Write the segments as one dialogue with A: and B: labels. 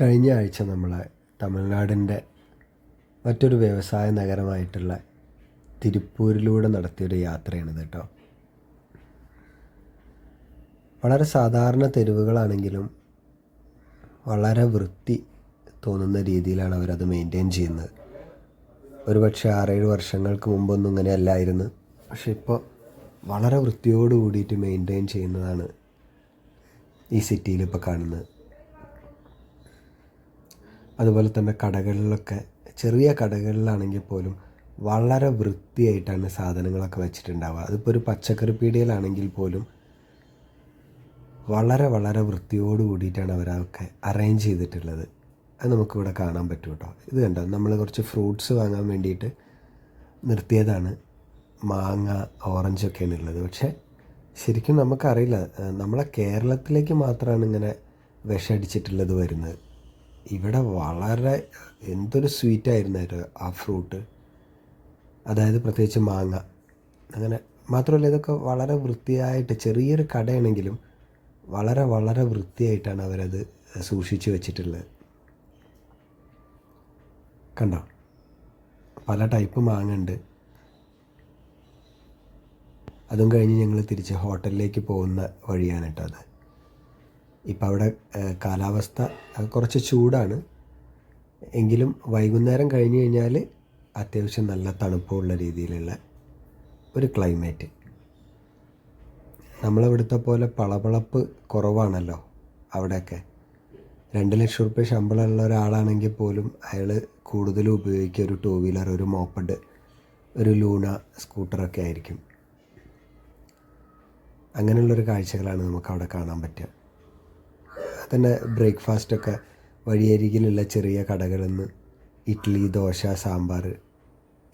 A: കഴിഞ്ഞ ആഴ്ച നമ്മൾ തമിഴ്നാടിന്റെ മറ്റൊരു വ്യവസായ നഗരമായിട്ടുള്ള തിരുപ്പൂരിലൂടെ നടത്തിയൊരു യാത്രയാണിത് കേട്ടോ. വളരെ സാധാരണ തെരുവുകളാണെങ്കിലും വളരെ വൃത്തി തോന്നുന്ന രീതിയിലാണ് അവരത് മെയിന്റെയിൻ ചെയ്യുന്നത്. ഒരുപക്ഷെ ആറേഴ് വർഷങ്ങൾക്ക് മുമ്പൊന്നും ഇങ്ങനെ അല്ലായിരുന്നു പക്ഷെ ഇപ്പോൾ വളരെ വൃത്തിയോട് കൂടിയിട്ട് മെയിന്റെയിൻ ചെയ്യുന്നതാണ് ഈ സിറ്റിയിൽ ഇപ്പോൾ കാണുന്നത്. അതുപോലെ തന്നെ കടകളിലൊക്കെ ചെറിയ കടകളിലാണെങ്കിൽ പോലും വളരെ വൃത്തിയായിട്ടാണ് സാധനങ്ങളൊക്കെ വെച്ചിട്ടുണ്ടാവുക. അതിപ്പോൾ ഒരു പച്ചക്കറി പീടികയിലാണെങ്കിൽ പോലും വളരെ വളരെ വൃത്തിയോട് കൂടിയിട്ടാണ് അവരതൊക്കെ അറേഞ്ച് ചെയ്തിട്ടുള്ളത്. അത് നമുക്കിവിടെ കാണാൻ പറ്റും കേട്ടോ. ഇത് കണ്ടോ? നമ്മൾ കുറച്ച് ഫ്രൂട്ട്സ് വാങ്ങാൻ വേണ്ടിയിട്ട് നിർത്തിയതാണ്. മാങ്ങ ഓറഞ്ചൊക്കെയാണ് ഉള്ളത് പക്ഷേ ശരിക്കും നമുക്കറിയില്ല. നമ്മളെ കേരളത്തിലേക്ക് മാത്രമാണ് ഇങ്ങനെ വിഷമടിച്ചിട്ടുള്ളത് വരുന്നത്. ഇവിടെ വളരെ എന്തൊരു സ്വീറ്റായിരുന്നു ആ ഫ്രൂട്ട് അതായത് പ്രത്യേകിച്ച് മാങ്ങ. അങ്ങനെ മാത്രമല്ല ഇതൊക്കെ വളരെ വൃത്തിയായിട്ട് ചെറിയൊരു കടയാണെങ്കിലും വളരെ വളരെ വൃത്തിയായിട്ടാണ് അവരത് സൂക്ഷിച്ച് വെച്ചിട്ടുള്ളത്. കണ്ടോ? പല ടൈപ്പ് മാങ്ങ ഉണ്ട്. അതും കഴിഞ്ഞ് ഞങ്ങൾ തിരിച്ച് ഹോട്ടലിലേക്ക് പോകുന്ന വഴിയാണ് കേട്ടോ അത്. ഇപ്പം അവിടെ കാലാവസ്ഥ കുറച്ച് ചൂടാണ്. എങ്കിലും വൈകുന്നേരം കഴിഞ്ഞ് കഴിഞ്ഞാൽ അത്യാവശ്യം നല്ല തണുപ്പുള്ള രീതിയിലുള്ള ഒരു ക്ലൈമറ്റ്. നമ്മളിവിടുത്തെ പോലെ പളപളപ്പ് കുറവാണല്ലോ അവിടെയൊക്കെ. രണ്ട് ലക്ഷം റുപ്യ ശമ്പളമുള്ള ഒരാളാണെങ്കിൽ പോലും അയാൾ കൂടുതലും ഉപയോഗിക്കുക ഒരു ടൂ വീലർ ഒരു മോപ്പഡ് ഒരു ലൂണ സ്കൂട്ടറൊക്കെ ആയിരിക്കും. അങ്ങനെയുള്ളൊരു കാഴ്ചകളാണ് നമുക്ക് അവിടെ കാണാൻ പറ്റുക. തന്നെ ബ്രേക്ക്ഫാസ്റ്റൊക്കെ വഴിയരികിലുള്ള ചെറിയ കടകളിൽ നിന്ന് ഇഡ്ഡലി ദോശ സാമ്പാർ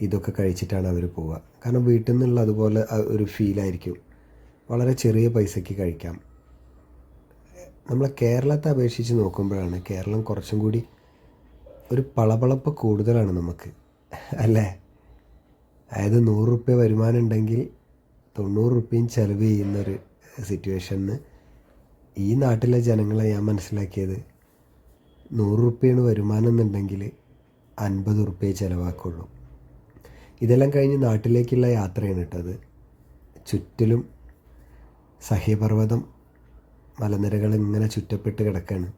A: ഇതൊക്കെ കഴിച്ചിട്ടാണ് അവർ പോവുക. കാരണം വീട്ടിൽ നിന്നുള്ള അതുപോലെ ഒരു ഫീലായിരിക്കും വളരെ ചെറിയ പൈസയ്ക്ക് കഴിക്കാം. നമ്മളെ കേരളത്തെ അപേക്ഷിച്ച് നോക്കുമ്പോഴാണ് കേരളം കുറച്ചും കൂടി ഒരു പളപളപ്പ് കൂടുതലാണ് നമുക്ക്. അല്ലേ? അതായത് നൂറ് റുപ്യ വരുമാനം ഉണ്ടെങ്കിൽ തൊണ്ണൂറ് റുപ്യയും ചിലവ് ചെയ്യുന്നൊരു സിറ്റുവേഷനിൽ ഈ നാട്ടിലെ ജനങ്ങളെ ഞാൻ മനസ്സിലാക്കിയത് നൂറ് റുപ്യാണ് വരുമാനം എന്നുണ്ടെങ്കിൽ അൻപത് റുപ്യ ചിലവാക്കുള്ളൂ. ഇതെല്ലാം കഴിഞ്ഞ് നാട്ടിലേക്കുള്ള യാത്രയാണ് ഇട്ടത് ചുറ്റിലും സഹ്യപർവതം മലനിരകൾ ഇങ്ങനെ ചുറ്റപ്പെട്ട് കിടക്കുകയാണ്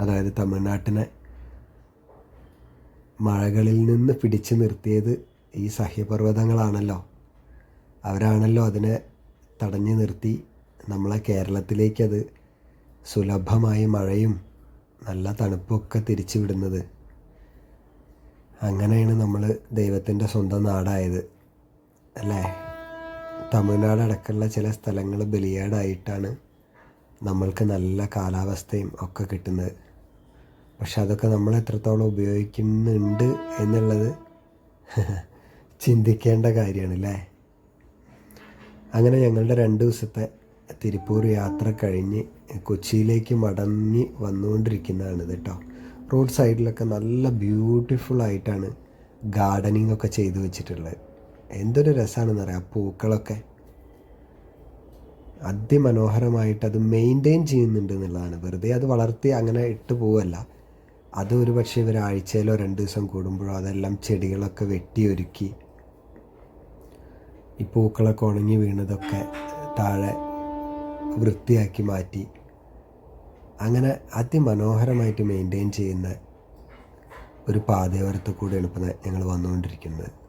A: അതായത് തമിഴ്നാട്ടിനെ മഴകളിൽ നിന്ന് പിടിച്ചു നിർത്തിയത് ഈ സഹ്യപർവതങ്ങളാണല്ലോ. അവരാണല്ലോ അതിനെ തടഞ്ഞു നിർത്തി നമ്മളെ കേരളത്തിലേക്കത് സുലഭമായ മഴയും നല്ല തണുപ്പൊക്കെ തിരിച്ചു വിടുന്നത് അങ്ങനെയാണ് നമ്മൾ ദൈവത്തിന്റെ സ്വന്തം നാടായത് അല്ലേ? തമിഴ്നാട് അടക്കമുള്ള ചില സ്ഥലങ്ങൾ ബലിയാടായിട്ടാണ് നമ്മൾക്ക് നല്ല കാലാവസ്ഥയും ഒക്കെ കിട്ടുന്നത്. പക്ഷെ അതൊക്കെ നമ്മൾ എത്രത്തോളം ഉപയോഗിക്കുന്നുണ്ട് എന്നുള്ളത് ചിന്തിക്കേണ്ട കാര്യമാണ് അല്ലേ അങ്ങനെ ഞങ്ങളുടെ രണ്ട് ദിവസത്തെ തിരുപ്പൂർ യാത്ര കഴിഞ്ഞ് കൊച്ചിയിലേക്ക് മടങ്ങി വന്നുകൊണ്ടിരിക്കുന്നതാണ് ഇത് കേട്ടോ റോഡ് സൈഡിലൊക്കെ നല്ല ബ്യൂട്ടിഫുൾ ആയിട്ടാണ് ഗാർഡനിങ് ഒക്കെ ചെയ്തു വെച്ചിട്ടുള്ളത്. എന്തൊരു രസമാണെന്ന് അറിയാം പൂക്കളൊക്കെ. അതിമനോഹരമായിട്ട് അത് മെയിന്റെയിൻ ചെയ്യുന്നുണ്ട് എന്നുള്ളതാണ്. വെറുതെ അത് വളർത്തി അങ്ങനെ ഇട്ട് പോവല്ല. അത് ഒരു പക്ഷേ ഇവർ ആഴ്ചയിലോ രണ്ട് ദിവസം കൂടുമ്പോഴോ അതെല്ലാം ചെടികളൊക്കെ വെട്ടിയൊരുക്കി ഈ പൂക്കളൊക്കെ ഉണങ്ങി വീണതൊക്കെ താഴെ വൃത്തിയാക്കി മാറ്റി. അങ്ങനെ അതിമനോഹരമായിട്ട് മെയിന്റെയിൻ ചെയ്യുന്ന ഒരു പാതയോരത്ത് കൂടെയാണ് ഇപ്പോൾ ഞങ്ങൾ വന്നുകൊണ്ടിരിക്കുന്നത്.